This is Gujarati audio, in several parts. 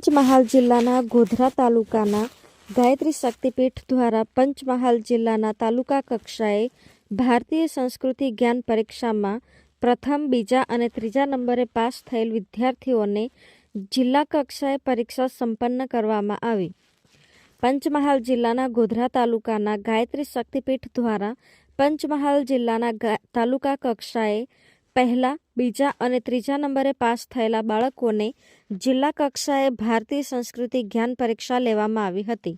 પંચમહાલ જિલ્લાના ગોધરા તાલુકાના ગાયત્રી શક્તિપીઠ દ્વારા પંચમહાલ જિલ્લાના તાલુકા કક્ષાએ ભારતીય સંસ્કૃતિ જ્ઞાન પરીક્ષામાં પ્રથમ, બીજા અને ત્રીજા નંબરે પાસ થયેલ વિદ્યાર્થીઓને જિલ્લા કક્ષાએ પરીક્ષા સંપન્ન કરવામાં આવી. પંચમહાલ જિલ્લાના ગોધરા તાલુકાના ગાયત્રી શક્તિપીઠ દ્વારા પંચમહાલ જિલ્લાના તાલુકા કક્ષાએ પહેલા, બીજા અને ત્રીજા નંબરે પાસ થયેલા બાળકોને જિલ્લા કક્ષાએ ભારતીય સંસ્કૃતિ જ્ઞાન પરીક્ષા લેવામાં આવી હતી.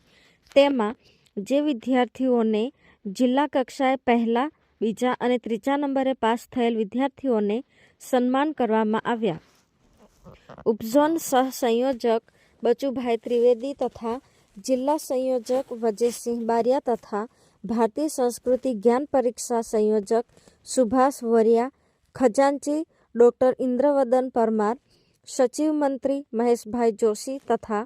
તેમાં, જે વિદ્યાર્થીઓને જિલ્લા કક્ષાએ પહેલા, બીજા અને ત્રીજા નંબરે પાસ થયેલ વિદ્યાર્થીઓને સન્માન કરવામાં આવ્યા. ઉપઝોન સહ સંયોજક બચુભાઈ ત્રિવેદી તથા જિલ્લા સંયોજક વજયસિંહ બારિયા તથા ભારતીય સંસ્કૃતિ જ્ઞાન પરીક્ષા સંયોજક સુભાષ વરિયા ખજાનચી, ડૉક્ટર ઇન્દ્રવદન પરમાર, સચિવ મંત્રી મહેશભાઈ જોશી તથા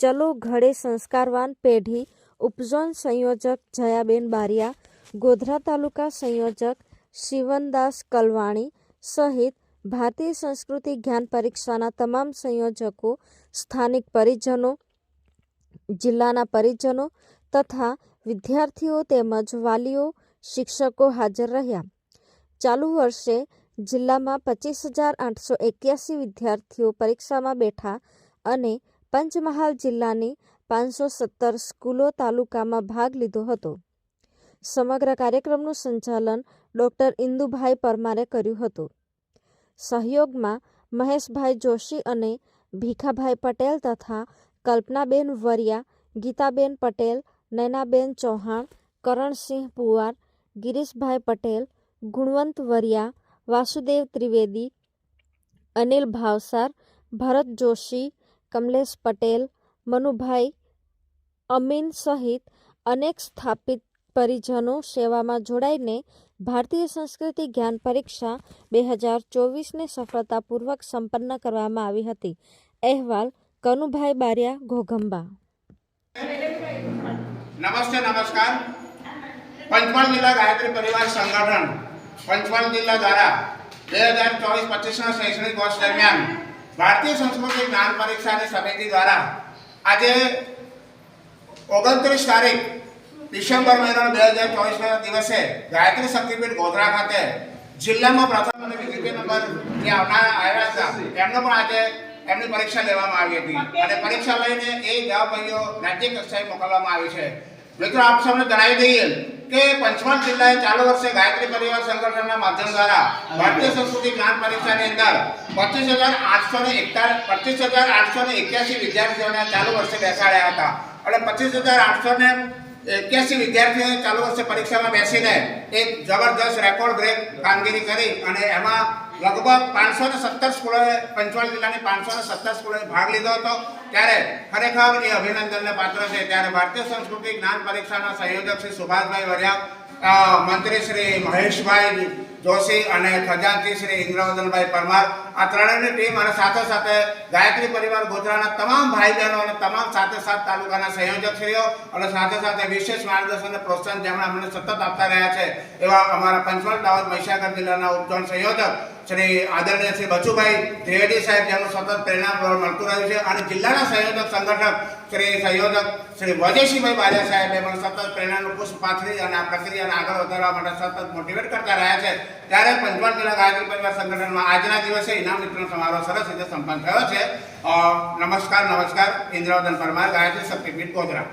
ચલો ઘડે સંસ્કારવાન પેઢી ઉપઝોન સંયોજક જયાબેન બારિયા, ગોધરા તાલુકા સંયોજક શિવનદાસ કલવાણી સહિત ભારતીય સંસ્કૃતિ જ્ઞાન પરીક્ષાના તમામ સંયોજકો, સ્થાનિક પરિજનો, જિલ્લાના પરિજનો તથા વિદ્યાર્થીઓ તેમજ વાલીઓ, શિક્ષકો હાજર રહ્યા. ચાલુ વર્ષે જિલ્લામાં પચીસ હજાર આઠસો એક્યાસી વિદ્યાર્થીઓ પરીક્ષામાં બેઠા અને પંચમહાલ જિલ્લાની પાંચસો સત્તર સ્કૂલો તાલુકામાં ભાગ લીધો હતો. સમગ્ર કાર્યક્રમનું સંચાલન ડૉક્ટર ઇન્દુભાઈ પરમારે કર્યું હતું. સહયોગમાં મહેશભાઈ જોશી અને ભીખાભાઈ પટેલ તથા કલ્પનાબેન વરિયા, ગીતાબેન પટેલ નૈનાબેન ચૌહાણ, કરણસિંહ પુવાર, ગિરીશભાઈ પટેલ ગુણવંત વરિયા, વાસુદેવ ત્રિવેદી, અનિલ ભાવસાર, ભરત જોશી, કમલેશ પટેલ, મનુભાઈ અમીન સહિત અનેક સ્થાપિત પરિજનો સેવામાં જોડાઈને ભારતીય સંસ્કૃતિ જ્ઞાન પરીક્ષા બે હજાર ચોવીસને સફળતાપૂર્વક સંપન્ન કરવામાં આવી હતી. અહેવાલ, કનુભાઈ બારિયા, ઘોઘંબા. નમસ્તે, નમસ્કાર. પંચમહાલ જિલ્લા ગાયત્રી પરિવાર સંગઠન પંચમહાલ જિલ્લા દ્વારા બે હજાર ચોવીસ પચીસના શૈક્ષણિક વર્ષ દરમિયાન ભારતીય સંસ્કૃતિ જ્ઞાન પરીક્ષાની સમિતિ દ્વારા આજે ઓગણત્રીસ તારીખ ડિસેમ્બર મહિનાનો બે હજાર ચોવીસના દિવસે ગાયત્રી શક્તિપીઠ ગોધરા ખાતે જિલ્લામાં પ્રથમ અને બીજી નંબર આવનાર આવ્યા હતા એમનો પણ આજે એમની પરીક્ષા લેવામાં આવી હતી. અને પરીક્ષા લઈને એ જવાબભાઈઓ રાજ્ય કક્ષાએ મોકલવામાં આવી છે. મિત્રો, આપ સૌને જણાવી દઈએ કે પંચમહાલ જિલ્લાએ ચાલુ વર્ષે ગાયત્રી પરિવાર સંગઠનના માધ્યમ દ્વારા ભારતીય સંસ્કૃતિ જ્ઞાન પરીક્ષાની અંદર પચીસ હજાર આઠસો ને પચીસ હજાર આઠસો ને એક્યાસી વિદ્યાર્થીઓને ચાલુ વર્ષે બેસાડ્યા હતા. અને પચીસ હજાર આઠસો ને એક્યાસી વિદ્યાર્થીઓએ ચાલુ વર્ષે પરીક્ષામાં બેસીને એક જબરદસ્ત રેકોર્ડ બ્રેક કામગીરી કરી અને એમાં લગભગ પાંચસો ને સત્તર સ્કૂલોએ પંચમહાલ જિલ્લાની પાંચસો ને સત્તર સ્કૂલોએ ભાગ લીધો હતો. ત્યારે ખરેખર એ અભિનંદનને પાત્ર છે. ત્યારે ભારતીય સંસ્કૃતિ જ્ઞાન પરીક્ષાના સંયોજક શ્રી સુભાષભાઈ વરિયા મંત્રી શ્રી મહેશભાઈ જોશી અને ખજાનજી શ્રી ઇન્દ્રવર્ધનભાઈ પરમાર. આ ત્રણેયની ટીમ અને સાથે સાથે ગાયત્રી પરિવાર ગોધરાના તમામ ભાઈ બહેનો અને તમામ સાથે સાત તાલુકાના સંયોજકશ્રીઓ અને સાથે સાથે વિશેષ માર્ગદર્શન અને પ્રોત્સાહન જેમણે અમને સતત આપતા રહ્યા છે, એવા અમારા પંચમહાલ દાહોદ મહીસાગર જિલ્લાના ઉપજોન સંયોજક શ્રી આદરણીય શ્રી બચુભાઈ ત્રિવેદી સાહેબ, જેમનું સતત પ્રેરણા મળતું રહ્યું છે, અને જિલ્લાના સંયોજક સંગઠક શ્રી સંયોજક શ્રી વજયસિંહભાઈ બાજા સાહેબે પણ સતત પ્રેરણાનું પુષ્પ પાથરી અને આ પ્રક્રિયાને આગળ વધારવા માટે સતત મોટિવેટ કરતા રહ્યા છે. ત્યારે પંચમહાલ જિલ્લા ગાયત્રી પરિવાર સંગઠનમાં આજના દિવસે ઇનામ વિતરણ સમારોહ સરસ રીતે સંપન્ન થયો છે. નમસ્કાર નમસ્કાર, ઇન્દ્રવદન પરમાર, ગાયત્રી શક્તિપીઠ ગોધરા.